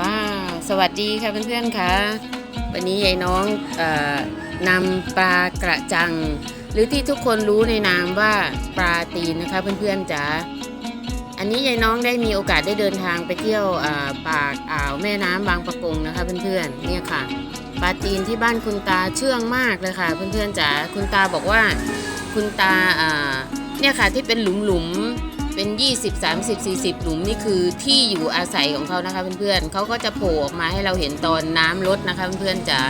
ว้าวสวัสดีค่ะเพื่อนๆค่ะวันนี้ยายน้องอนำปลากระจัง หรือที่ทุกคนรู้ในนามว่าปลาตีนนะคะเพื่อนๆจ๋าอันนี้ยายน้องได้มีโอกาสได้เดินทางไปเที่ยวปากอ่าวแม่น้ำบางปะกงนะคะเพื่อนๆเนี่ยค่ะปลาตีนที่บ้านคุณตาเชื่องมากเลยค่ะเพื่อนๆจ๋าคุณตาบอกว่าคุณตาอ่าเนี่ยค่ะที่เป็นหลุมๆ เป็น 20 30 40 หลุมนี่คือที่อยู่อาศัยของเขานะคะเพื่อนๆเขาก็จะโผล่ออกมาให้เราเห็นตอนน้ำลดนะคะเพื่อนๆจ๋า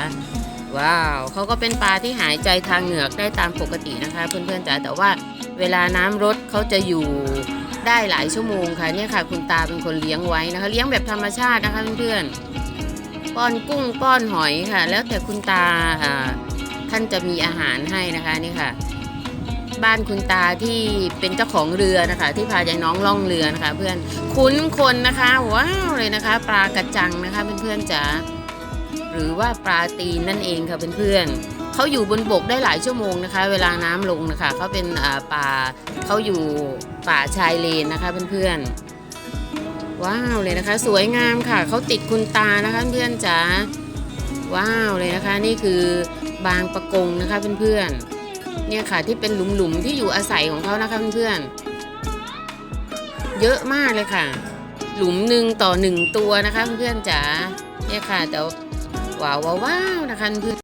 ว้าวเขาก็เป็นปลาที่หายใจทางเหงือกได้ตามปกตินะคะ เพื่อนๆจ๋าแต่ว่าเวลาน้ำลดเขาจะอยู่ได้หลายชั่วโมงค่ะเนี่ยค่ะ คุณตาเป็นคนเลี้ยงไว้นะคะ เลี้ยงแบบธรรมชาตินะคะเพื่อนๆป้อนกุ้งป้อนหอยค่ะ แล้วแต่คุณตาท่านจะมีอาหารให้นะคะนี่ค่ะ บ้านคุณตาที่เป็นเจ้าของเรือนะคะ ที่พายายน้องล่องเรือนะคะ เพื่อนคุ้นคนนะคะว้าวเลยนะคะ ปลากระจังนะคะเพื่อนๆจ๋าหรือว่าปลาตีนนั่นเองค่ะเพื่อนๆเขาอยู่บนบกได้หลายชั่วโมงนะคะ เวลาน้ำลงนะคะเขาเป็นป่าเขาอยู่ป่าชายเลนนะคะเพื่อนๆว้าวเลยนะคะ สวยงามค่ะเขาติดคุณตานะคะเพื่อนๆจ๋าว้าวเลยนะคะนี่คือบางประกงนะคะเพื่อนๆ เนี่ยค่ะที่เป็นหลุมๆที่อยู่อาศัยของเขานะคะเพื่อนๆเยอะมากเลยค่ะ หลุมหนึ่งต่อหนึ่งตัวนะคะเพื่อนๆจ๋าเนี่ยค่ะแต่ว้าวว้าวว้าวนะคะเพื่อน